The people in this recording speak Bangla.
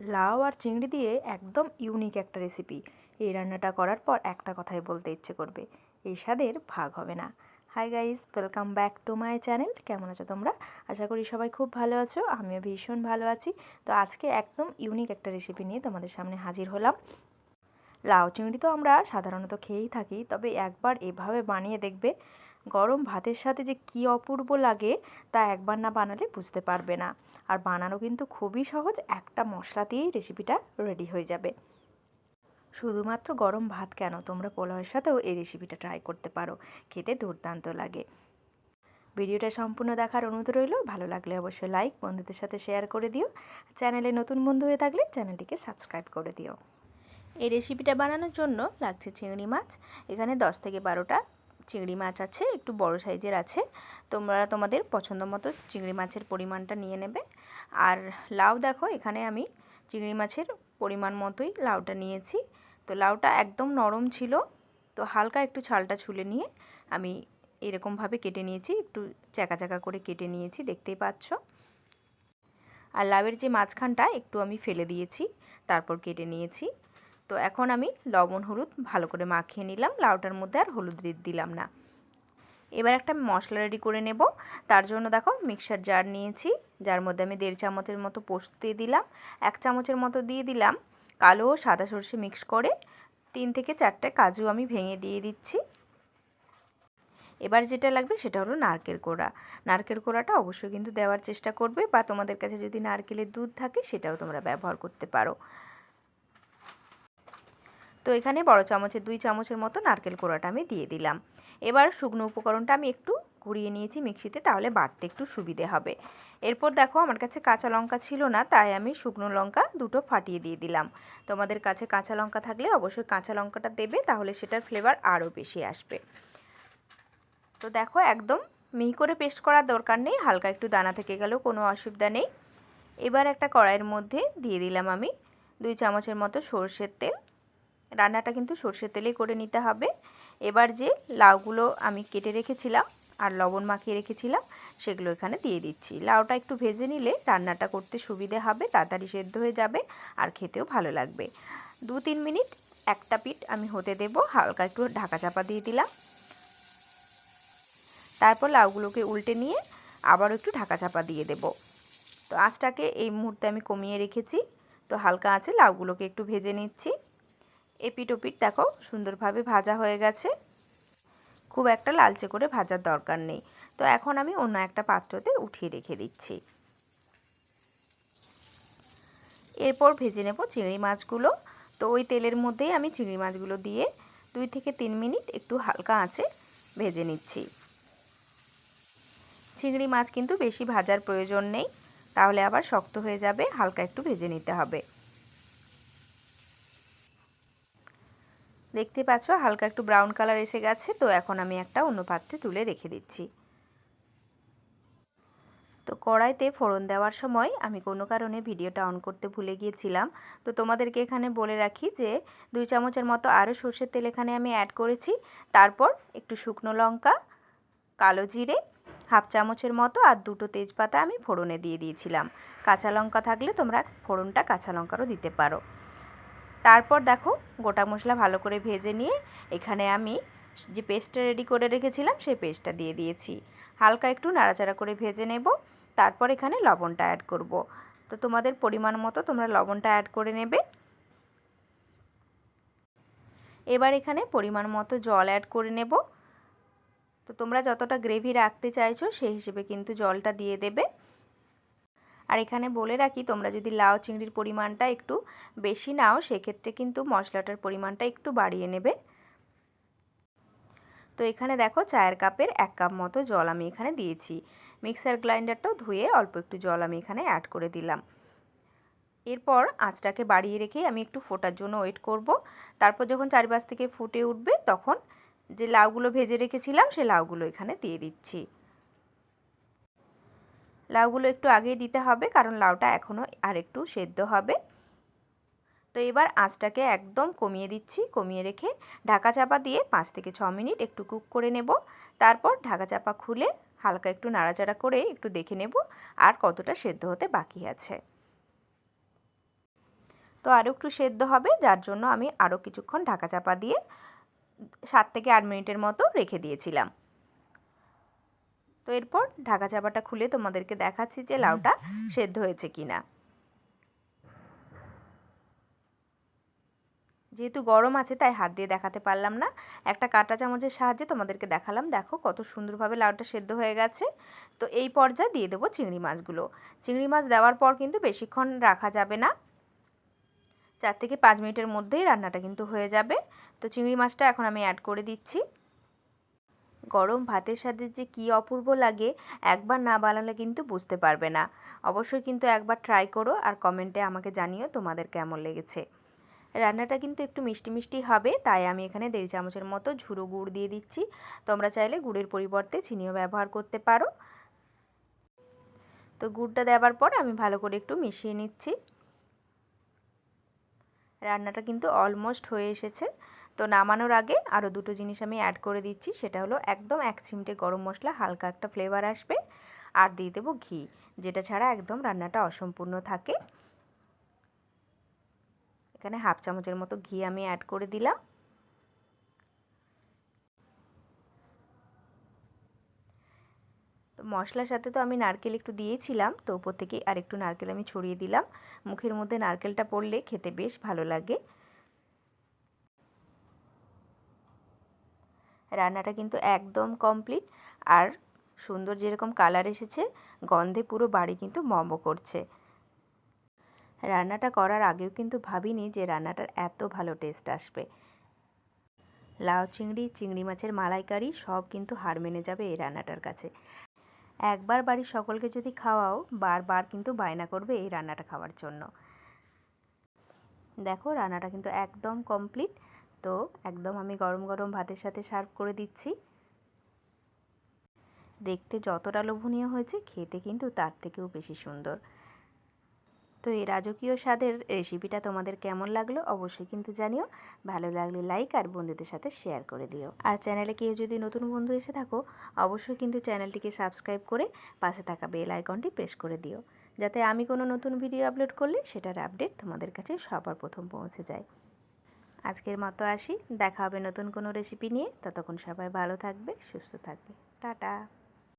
লাউ আর চিংড়ি দিয়ে একদম ইউনিক একটা রেসিপি এই রান্নাটা করার পর একটা কথাই বলতে ইচ্ছে করবে, এই স্বাদের ভাগ হবে না। Hi guys welcome back to my channel কেমন আছো তোমরা? আশা করি সবাই খুব ভালো আছো, আমিও ভীষণ ভালো আছি। তো আজকে একদম ইউনিক একটা রেসিপি নিয়ে তোমাদের সামনে হাজির হলাম। লাউ, চিংড়ি তো আমরা সাধারণত খেয়েই থাকি, তবে একবার এভাবে বানিয়ে দেখবে গরম ভাতের সাথে যে কী অপূর্ব লাগে তা একবার না বানালে বুঝতে পারবে না। আর বানানো কিন্তু খুবই সহজ, একটা মশলা দিয়েই রেসিপিটা রেডি হয়ে যাবে। শুধুমাত্র গরম ভাত কেন? তোমরা পোলাওয়ের সাথেও এই রেসিপিটা ট্রাই করতে পারো। খেতে দুর্দান্ত লাগে। ভিডিওটা সম্পূর্ণ দেখার অনুরোধ রইল। ভালো লাগলে অবশ্যই লাইক বন্ধুদের সাথে শেয়ার করে দিও। চ্যানেলে নতুন বন্ধু হয়ে থাকলে চ্যানেলটিকে সাবস্ক্রাইব করে দিও। এই রেসিপিটা বানানোর জন্য লাগছে চিংড়ি মাছ। এখানে দশ থেকে বারোটা চিংড়ি মাছ আছে, একটু বড় সাইজের আছে, তোমরা তোমাদের পছন্দ মতো চিংড়ি মাছের পরিমাণটা নিয়ে নেবে। আর লাউ দেখো, এখানে আমি চিংড়ি মাছের পরিমাণ মতোই লাউটা নিয়েছি। তো লাউটা একদম নরম ছিল, তো হালকা একটু ছালটা ছুলে নিয়ে আমি এরকমভাবে কেটে নিয়েছি, একটু চাকা চাকা করে কেটে নিয়েছি, দেখতেই পাচ্ছ। আর লাউয়ের যে মাঝখানটা, একটু আমি ফেলে দিয়েছি, তারপর কেটে নিয়েছি। তো এখন আমি লবণ, হলুদ ভালো করে মাখিয়ে নিলাম। লাউটার মধ্যে আর হলুদ দিলাম না। এবার একটা মশলা রেডি করে নেব। তার জন্য দেখো মিক্সার জার নিয়েছি। যার মধ্যে আমি দেড় চামচের মতো পোস্ত দিয়ে দিলাম। এক চামচের মতো দিয়ে দিলাম কালো ও সাদা সর্ষে মিক্স করে। তিন থেকে চারটে কাজু আমি ভেঙে দিয়ে দিচ্ছি। এবার যেটা লাগবে সেটা হলো নারকেল কোড়া। নারকেল কোড়াটা অবশ্যই কিন্তু দেওয়ার চেষ্টা করবে বা তোমাদের কাছে যদি নারকেলের দুধ থাকে সেটাও তোমরা ব্যবহার করতে পারো। তো এখানে বড় চামচের দুই চামচের মতো নারকেল কোড়াটা আমি দিয়ে দিলাম। এবার শুকনো উপকরণটা আমি একটু ঘুরিয়ে নিয়েছি মিক্সিতে, তাহলে বাড়তে একটু সুবিধে হবে। এরপর দেখো আমার কাছে কাঁচা লঙ্কা ছিল না, তাই আমি শুকনো লঙ্কা দুটো ফাটিয়ে দিয়ে দিলাম। তোমাদের কাছে কাঁচা লঙ্কা থাকলে অবশ্যই কাঁচা লঙ্কাটা দেবে, তাহলে সেটার ফ্লেভার আরও বেশি আসবে। তো দেখো একদম মিহি করে পেস্ট করার দরকার নেই, হালকা একটু দানা থেকে গেলেও কোনো অসুবিধা নেই। এবার একটা কড়াইয়ের মধ্যে দিয়ে দিলাম আমি দুই চামচের মতো সর্ষের তেল। রান্নাটা কিন্তু সর্ষের তেলেই করে নিতে হবে। এবার যে লাউগুলো আমি কেটে রেখেছিলাম আর লবণ মাখিয়ে রেখেছিলাম, সেগুলো এখানে দিয়ে দিচ্ছি। লাউটা একটু ভেজে নিলে রান্নাটা করতে সুবিধে হবে, তাড়াতাড়ি সেদ্ধ হয়ে যাবে আর খেতেও ভালো লাগবে। দু তিন মিনিট একটা পিঠ আমি হতে দেব, হালকা একটু ঢাকা চাপা দিয়ে দিলাম। তারপর লাউগুলোকে উল্টে নিয়ে আবারও একটু ঢাকা চাপা দিয়ে দেব। তো আঁচটাকে এই মুহূর্তে আমি কমিয়ে রেখেছি। তো হালকা আছে লাউগুলোকে একটু ভেজে নিচ্ছি। এপিট ওপিট দেখো, সুন্দরভাবে ভাজা হয়ে গেছে। খুব একটা লালচে করে ভাজার দরকার নেই। তো এখন আমি অন্য একটা পাত্রতে উঠিয়ে রেখে দিচ্ছি। এরপর ভেজে নেব চিংড়ি মাছগুলো। তো ওই তেলের মধ্যেই আমি চিংড়ি মাছগুলো দিয়ে দুই থেকে তিন মিনিট একটু হালকা আঁচে ভেজে নিচ্ছি। চিংড়ি মাছ কিন্তু বেশি ভাজার প্রয়োজন নেই। তাহলে আবার শক্ত হয়ে যাবে, হালকা একটু ভেজে নিতে হবে। দেখতে পাচ্ছ, হালকা একটু ব্রাউন কালার এসে গেছে, তো এখন আমি একটা অন্য পাত্রে তুলে রেখে দিচ্ছি। তো কড়াইতে ফোড়ন দেওয়ার সময় আমি কোনো কারণে ভিডিওটা অন করতে ভুলে গিয়েছিলাম। তো তোমাদেরকে এখানে বলে রাখি যে, দুই চামচের মতো আরও সর্ষের তেল এখানে আমি অ্যাড করেছি। তারপর একটু শুকনো লঙ্কা, কালো জিরে, হাফ চামচের মতো আর দুটো তেজপাতা আমি ফোড়নে দিয়ে দিয়েছিলাম। কাঁচা লঙ্কা থাকলে তোমরা ফোড়নটা কাঁচা লঙ্কারও দিতে পারো। তারপর দেখো গোটা মশলা ভালো করে ভেজে নিয়ে এখানে আমি যে পেস্টটা রেডি করে রেখেছিলাম সেই পেস্টটা দিয়ে দিয়েছি। হালকা একটু নাড়াচাড়া করে ভেজে নেব। তারপর এখানে লবণটা অ্যাড করব। তো তোমাদের পরিমাণ মতো তোমরা লবণটা অ্যাড করে নেবে। এবার এখানে পরিমাণ মতো জল অ্যাড করে নেব। তো তোমরা যতটা গ্রেভি রাখতে চাইছো সেই হিসেবে কিন্তু জলটা দিয়ে দেবে। আর এখানে বলে রাখি, তোমরা যদি লাউ চিংড়ির পরিমাণটা একটু বেশি নাও, সেক্ষেত্রে কিন্তু মশলাটার পরিমাণটা একটু বাড়িয়ে নেবে। তো এখানে দেখো, চায়ের কাপের এক কাপ মতো জল আমি এখানে দিয়েছি। মিক্সার গ্রাইন্ডারটাও ধুয়ে অল্প একটু জল আমি এখানে অ্যাড করে দিলাম। এরপর আঁচটাকে বাড়িয়ে রেখে আমি একটু ফোটার জন্য ওয়েট করব। তারপর যখন চারিপাশ থেকে ফুটে উঠবে, তখন যে লাউগুলো ভেজে রেখেছিলাম, সে লাউগুলো এখানে দিয়ে দিচ্ছি। লাউগুলো একটু আগেই দিতে হবে, কারণ লাউটা এখনও আর একটু সেদ্ধ হবে। তো এবার আঁচটাকে একদম কমিয়ে দিচ্ছি, কমিয়ে রেখে ঢাকা চাপা দিয়ে পাঁচ থেকে ছ মিনিট একটু কুক করে নেব। তারপর ঢাকা চাপা খুলে হালকা একটু নাড়াচাড়া করে একটু দেখে নেব আর কতটা সেদ্ধ হতে বাকি আছে। তো আরও একটু সেদ্ধ হবে, যার জন্য আমি আরও কিছুক্ষণ ঢাকা চাপা দিয়ে সাত থেকে আট মিনিটের মতো রেখে দিয়েছিলাম। তো এরপর ঢাকা চাপাটা খুলে তোমাদেরকে দেখাচ্ছি যে লাউটা সেদ্ধ হয়েছে কিনা। যেহেতু গরম আছে, তাই হাত দিয়ে দেখাতে পারলাম না। একটা কাঁটা চামচের সাহায্যে তোমাদেরকে দেখালাম। দেখো কত সুন্দরভাবে লাউটা সেদ্ধ হয়ে গেছে। তো এই পর্যায়ে দিয়ে দেবো চিংড়ি মাছগুলো। চিংড়ি মাছ দেওয়ার পর কিন্তু বেশিক্ষণ রাখা যাবে না। চার থেকে পাঁচ মিনিটের মধ্যেই রান্নাটা কিন্তু হয়ে যাবে। তো চিংড়ি মাছটা এখন আমি অ্যাড করে দিচ্ছি। গরম ভাতের সাথে যে কী অপূর্ব লাগে, একবার না বানালে কিন্তু বুঝতে পারবে না। অবশ্যই কিন্তু একবার ট্রাই করো আর কমেন্টে আমাকে জানিও তোমাদের কেমন লেগেছে। রান্নাটা কিন্তু একটু মিষ্টি মিষ্টি হবে, তাই আমি এখানে দেড় চামচের মতো ঝুরো গুড় দিয়ে দিচ্ছি। তোমরা চাইলে গুড়ের পরিবর্তে চিনিও ব্যবহার করতে পারো। তো গুড়টা দেওয়ার পর আমি ভালো করে একটু মিশিয়ে নিচ্ছি। রান্নাটা কিন্তু অলমোস্ট হয়ে এসেছে। তো নামানোর আগে আরও দুটো জিনিস আমি অ্যাড করে দিচ্ছি। সেটা হলো একদম এক চিমটে গরম মশলা, হালকা একটা ফ্লেভার আসবে। আর দিয়ে দেবো ঘি, যেটা ছাড়া একদম রান্নাটা অসম্পূর্ণ থাকে। এখানে হাফ চামচের মতো ঘি আমি অ্যাড করে দিলাম। মশলার সাথে তো আমি নারকেল একটু দিয়েছিলাম, তো উপর থেকে আর একটু নারকেল আমি ছড়িয়ে দিলাম। মুখের মধ্যে নারকেলটা পড়লে খেতে বেশ ভালো লাগে। রান্নাটা কিন্তু একদম কমপ্লিট আর সুন্দর যেরকম কালার এসেছে, গন্ধে পুরো বাড়ি কিন্তু মম করছে। রান্নাটা করার আগেও কিন্তু ভাবিনি যে রান্নাটার এত ভালো টেস্ট আসবে। লাউ চিংড়ি চিংড়ি মাছের মালাইকারি সব কিন্তু হার মেনে যাবে এই রান্নাটার কাছে। একবার বাড়ির সকলকে যদি খাওয়াও, বারবার কিন্তু বায়না করবে এই রান্নাটা খাওয়ার জন্য। দেখো রান্নাটা কিন্তু একদম কমপ্লিট তো একদম আমি গরম গরম ভাতের সাথে সার্ভ করে দিচ্ছি। দেখতে যতটা লোভনীয় হয়েছে, খেতে কিন্তু তার থেকেও বেশি সুন্দর। তো এই রাজকীয় স্বাদের রেসিপিটা তোমাদের কেমন লাগল অবশ্যই কিন্তু জানিও। ভালো লাগলে লাইক আর বন্ধুদের সাথে শেয়ার করে দিও। আর চ্যানেলে কেউ যদি নতুন বন্ধু এসে থাকো, অবশ্যই কিন্তু চ্যানেলটিকে সাবস্ক্রাইব করে পাশে থাকা বেল আইকনটি প্রেস করে দিও। যাতে আমি কোনো নতুন ভিডিও আপলোড করলে সেটার আপডেট তোমাদের কাছে সবার প্রথম পৌঁছে যায়। আজকের মতো আসি। দেখা হবে নতুন কোনো রেসিপি নিয়ে। ততক্ষণ সবাই ভালো থাকবে, সুস্থ থাকবে। টাটা।